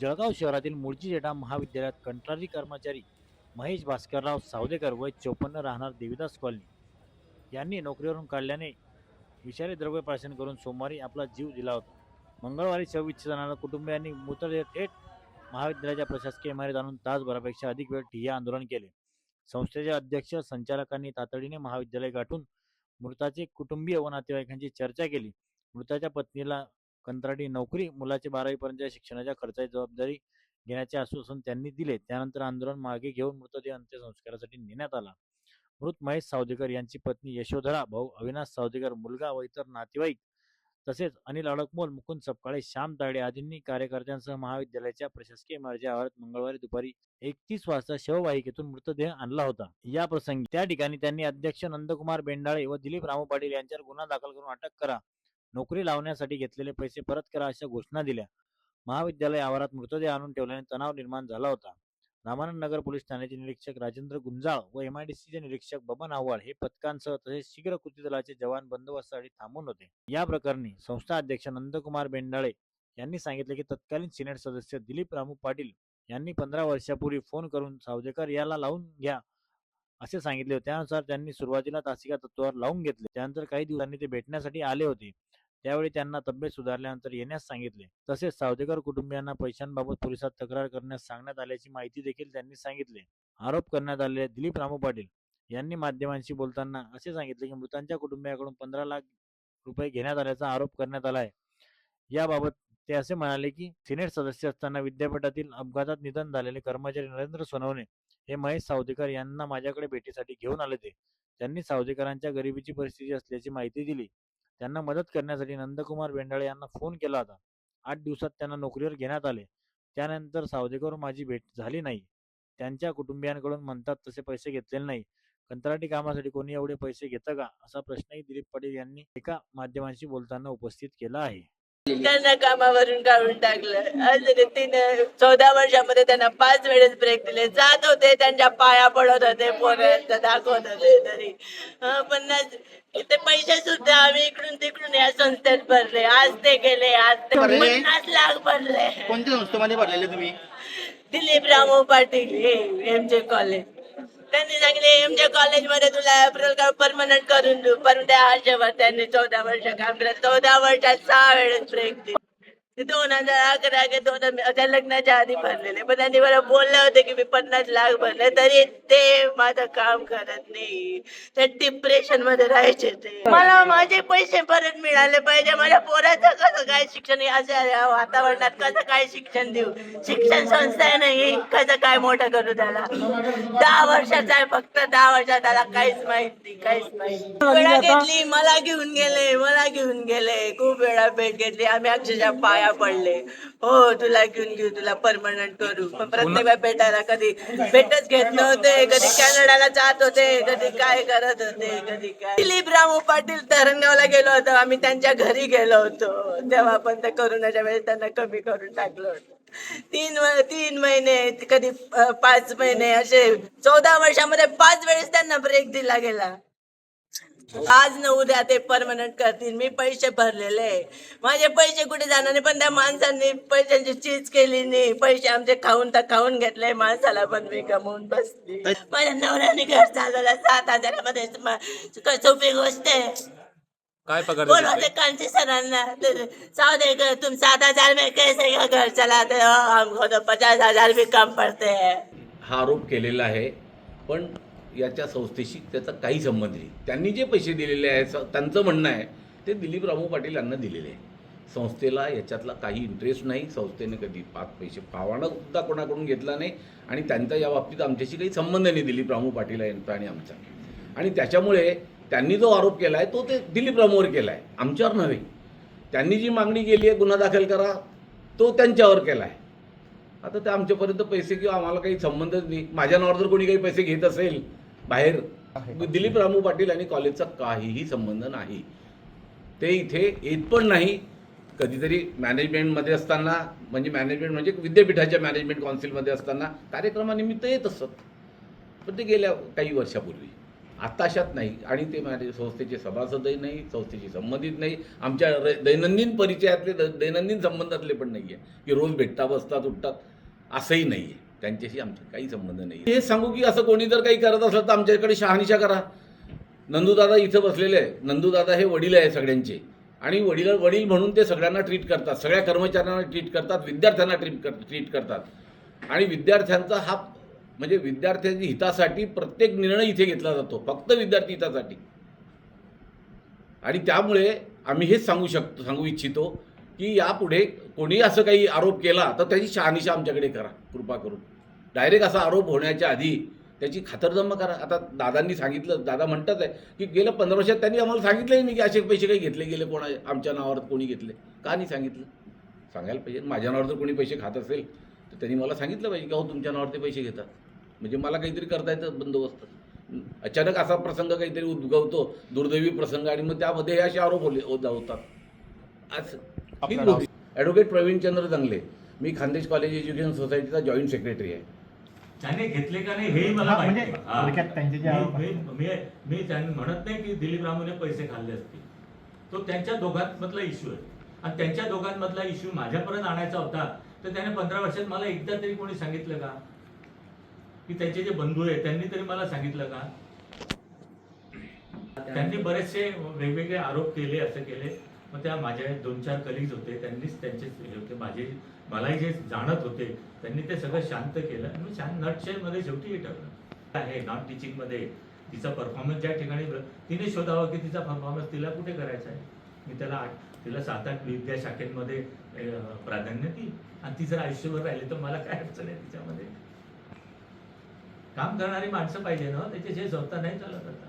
जळगाव शहरातील मुळची जेठा महाविद्यालयात कंत्राटी कर्मचारी महेश भास्करराव सावदेकर वय चोपन्न राहणार देवीदास कॉलनी. यांनी नोकरीवरून काढल्याने विषारी द्रव्य प्राशन करून सोमवारी आपला जीव दिला होता. मंगळवारी शवविच्छेद जाणाऱ्या कुटुंबियांनी मृतदेह थेट महाविद्यालयाच्या प्रशासकीय इमारतीत आणून तासभरापेक्षा अधिक वेळ ठिय्या आंदोलन केले. संस्थेचे अध्यक्ष संचालकांनी तातडीने महाविद्यालय गाठून मृताचे कुटुंबीय व नातेवाईकांची चर्चा केली. मृताच्या पत्नीला कंत्राटी नोकरी मुलाचे बारावीपर्यंतच्या शिक्षणाच्या खर्चाची जबाबदारी घेण्याचे आश्वासन त्यांनी दिले त्यानंतर आंदोलन मागे घेऊन मृतदेह अंत्यसंस्कारासाठी नेण्यात आला. मृत महेश सावदेकर यांची पत्नी यशोधरा भाऊ अविनाश सावदेकर मुलगा व इतर नातेवाईक तसेच अनिल अडकमोल मुकुंद सपकाळे श्याम ताडे आदींनी कार्यकर्त्यांसह महाविद्यालयाच्या प्रशासकीय इमारतीच्या आवारात मंगळवारी दुपारी एकतीस वाजता शववाहिकेतून मृतदेह आणला होता. या प्रसंगी त्या ठिकाणी त्यांनी अध्यक्ष नंदकुमार बेंडाळे व दिलीप रामू पाटील यांच्यावर गुन्हा दाखल करून अटक करा. नोकरी लावण्यासाठी घेतलेले पैसे परत करा अशा घोषणा दिल्या. महाविद्यालय आवारात मृतदेह आणून ठेवल्याने तणाव निर्माण झाला होता. रामानंद नगर पोलीस ठाण्याचे निरीक्षक राजेंद्र गुंजाळ व एमआयडीसीचे निरीक्षक बबन आव्हाड हे पथकांसह तसेच शीघ्र कृती दलाचे जवान बंदोबस्तासाठी थांबून होते. या प्रकरणी संस्था अध्यक्ष नंदकुमार बेंडाळे यांनी सांगितले की तत्कालीन सिनेट सदस्य दिलीप रामू पाटील यांनी पंधरा वर्षापूर्वी फोन करून सावदेकर याला लावून घ्या. असे सांगितले होते. त्यानुसार त्यांनी सुरुवातीला तासिका तत्वावर लावून घेतले. त्यानंतर काही दिवसांनी ते भेटण्यासाठी आले होते. त्यावेळी त्यांना तब्येत सुधारल्यानंतर येण्यास सांगितले. तसेच सावदेकर कुटुंबियांना पैशांबाबत पोलिसात तक्रार करण्यास सांगण्यात आल्याची माहिती देखील त्यांनी सांगितले. आरोप करण्यात आलेले दिलीप रामू पाटील यांनी माध्यमांशी बोलताना असे सांगितले की मृतांच्या कुटुंबियाकडून पंधरा लाख रुपये घेण्यात आल्याचा आरोप करण्यात आला आहे. याबाबत ते असे म्हणाले की सिनेट सदस्य असताना विद्यापीठातील अपघातात निधन झालेले कर्मचारी नरेंद्र सोनवणे हे महेश सावदेकर यांना माझ्याकडे भेटीसाठी घेऊन आले होते त्यांनी सावदेकरांच्या गरिबीची परिस्थिती असल्याची माहिती दिली. त्यांना मदत करण्यासाठी नंदकुमार बेंडाळे यांना फोन केला होता. आठ दिवसात त्यांना नोकरीवर घेण्यात आले. त्यानंतर सावदेकर माझी भेट झाली नाही. त्यांच्या कुटुंबियांकडून म्हणतात तसे पैसे घेतलेले नाही. कंत्राटी कामासाठी कोणी एवढे पैसे घेतं का? असा प्रश्नही दिलीप पाटील यांनी एका माध्यमांशी बोलताना उपस्थित केला आहे. त्यांना कामावरून काढून टाकलं. आज तीन चौदा वर्षामध्ये त्यांना पाच वेळेस ब्रेक दिले. जात होते त्यांच्या पाया पडत होते पोरांचं दाखवत होते तरी. ना- ते पैसे सुद्धा आम्ही इकडून तिकडून या संस्थेत भरले. आज ते गेले आज ते भरले? पन्नास लाख भरले. कोणत्या संस्थेमध्ये भरलेले तुम्ही? दिलीप रामो पाटील हे एम जे कॉलेज त्यांनी सांगले एमजे कॉलेजमध्ये तुला एप्रिल परमनंट करून देऊ. पण त्या आशेवर त्यांनी चौदा वर्ष काम केलं चौदा वर्षात सहा वेळेस ब्रेक दिली. दोन हजार अकरा के दोन हजार- लग्नाच्या आधी भरलेले. पण त्यांनी मला बोलले होते की मी पन्नास लाख भरले तरी ते माझं काम करत नाही. ते डिप्रेशनमध्ये राहायचे ते. मला माझे पैसे परत मिळाले पाहिजे. माझ्या पोराचं कसं काय शिक्षण अशा वातावरणात कसं काय शिक्षण देऊ? शिक्षण संस्था नाही कसं काय मोठं करू त्याला? दहा वर्षाचा आहे फक्त. दहा वर्षात त्याला काहीच माहीत नाही काहीच माहीत वेळा घेतली मला घेऊन गेले मला घेऊन गेले. खूप वेळा भेट घेतली. आम्ही अक्षरशः पाया पडले. हो तुला घेऊन घेऊ तुला परमनंट करू. पण प्रत्येक वेळा भेटायला कधी भेटच घेत नव्हते कधी कॅनडाला जात होते कधी काय करत होते कधी काय. दिलीप रामू पाटील धरणगावला गेलो होतो. आम्ही त्यांच्या घरी गेलो होतो. तेव्हा पण त्या करोनाच्या वेळेस त्यांना कमी करून टाकलं होतं. तीन तीन महिने कधी पाच महिने असे चौदा वर्षामध्ये पाच वेळेस त्यांना ब्रेक दिला गेला. आज न उद्या ते परमनंट करतील. मी पैसे भरलेले आहे. माझे पैसे कुठे जाणार नाही पण त्या माणसांनी पैशांची चीज केली नाही. पैसे आमचे खाऊन तर खाऊन घेतले माणसाला पण मी कमवून बसली. माझ्या नवऱ्याने घर चालवलं सात हजारामध्ये म- क- सोपी गोष्ट आहे. काय पगार बोलवा देते? ते कांची सरांना. साव दे ग, तुम सात हजार में कैसे घर चलाते हो? हमको तो पचास हजार भी कम पड़ते हैं. हा आरोप केलेला आहे. पण याच्या संस्थेशी त्याचा काही संबंध नाही. त्यांनी जे पैसे दिलेले आहे स- त्यांचं म्हणणं आहे ते दिलीप रामू पाटील यांना दिलेले आहे. संस्थेला याच्यातला काही इंटरेस्ट नाही. संस्थेने कधी पाच पैसे पावाणं सुद्धा कोणाकडून घेतला नाही. आणि त्यांचा या बाबतीत आमच्याशी काही संबंध नाही दिलीप रामू पाटील यांचा आणि आमचा. आणि त्याच्यामुळे त्यांनी जो आरोप केला आहे तो ते दिलीप रामूवर केला आहे आमच्यावर नव्हे. त्यांनी जी मागणी केली आहे गुन्हा दाखल करा तो त्यांच्यावर केला आहे आता ते आमच्यापर्यंत पैसे किंवा आम्हाला काही संबंधच नाही. माझ्या नावावर जर कोणी काही पैसे घेत असेल बाहेर. दिलीप रामू पाटील आणि कॉलेजचा काहीही संबंध नाही. ते इथे येत पण नाही. कधीतरी मॅनेजमेंटमध्ये असताना म्हणजे मॅनेजमेंट म्हणजे विद्यापीठाच्या मॅनेजमेंट काउन्सिलमध्ये असताना कार्यक्रमानिमित्त येत असत. पण ते गेल्या काही वर्षापूर्वी. आताशात नाही. आणि ते माझे संस्थेचे सभासदही नाही संस्थेशी संबंधित नाही. आमच्या दैनंदिन परिचयातले दैनंदिन संबंधातले पण नाही आहे की रोज भेटता बसतात उठतात असंही नाही आहे त्यांच्याशी आमचे काही संबंध नाही. हे सांगू की असं कोणी जर काही करत असलं तर आमच्याकडे शहानिशा करा. नंदूदादा इथं बसलेले आहे नंदूदादा हे वडील आहे सगळ्यांचे. आणि वडील वडील म्हणून ते सगळ्यांना ट्रीट करतात. सगळ्या कर्मचाऱ्यांना ट्रीट करतात. विद्यार्थ्यांना ट्रीट कर ट्रीट करतात. आणि विद्यार्थ्यांचा हा म्हणजे विद्यार्थ्यांच्या हितासाठी प्रत्येक निर्णय इथे घेतला जातो. फक्त विद्यार्थी हितासाठी. आणि त्यामुळे आम्ही हेच सांगू शकतो सांगू इच्छितो की यापुढे कोणी असं काही आरोप केला तर त्याची शहानिशा आमच्याकडे करा कृपा करून. डायरेक्ट असा आरोप होण्याच्या आधी त्याची खातरजमा करा. आता दादांनी सांगितलं दादा म्हणतात आहे की गेल्या पंधरा वर्षात त्यांनी आम्हाला सांगितलंही नाही की असे पैसे काही घेतले गेले कोणा आमच्या नावावर कोणी घेतले. का नाही सांगितलं? सांगायला पाहिजे. माझ्या नावावर जर कोणी पैसे खात असेल तर त्यांनी मला सांगितलं पाहिजे की अहो तुमच्या नावावर ते पैसे घेतात. म्हणजे मला काहीतरी करता येतं बंदोबस्त. अचानक असा प्रसंग काहीतरी उद्भवतो दुर्दैवी प्रसंग आणि मग त्यामध्ये हे असे आरोप होले होतात. असं ॲडव्होकेट प्रवीणचंद्र जंगले मी खानदेश कॉलेज एज्युकेशन सोसायटीचा जॉईंट सेक्रेटरी आहे. त्याने घेतले का नाही हेही मला हा, माहिती म्हणजे आहे. हा. मी- मी मी- मी त्यांनी म्हणत नाही की दिलीप रामूने पैसे खाल्ले असतील. तो त्यांच्या दोघांमधला इश्यू आहे. आणि त्यांच्या दोघांमधला इश्यू माझ्यापर्यंत आणायचा होता तर त्याने पंधरा वर्षात मला एकदा तरी कोणी सांगितलं का? की त्यांचे जे बंधू आहेत त्यांनी तरी मला सांगितलं का? त्यांनी बरेचसे वेगवेगळे आरोप केले असं केले. मग त्या माझ्या दोन चार कलिग्स होते त्यांनीच त्यांचे हे होते माझे मलाही जे जाणत होते त्यांनी ते सगळं शांत केलं. आणि मी शांत नटशेमध्ये शेवटी हे ठरलं. आहे नॉन टीचिंगमध्ये तिचा परफॉर्मन्स ज्या ठिकाणी तिने शोधावं की तिचा परफॉर्मन्स तिला कुठे करायचा आहे? मी त्याला आठ तिला सात आठ विद्याशाखेंमध्ये शाखेमध्ये प्राधान्य देईल आणि ती जर आयुष्यभर राहिली तर मला काय अडचण आहे तिच्यामध्ये? काम करणारी माणसं पाहिजे ना हो, त्याचे जे स्वतः नाही चालत आता.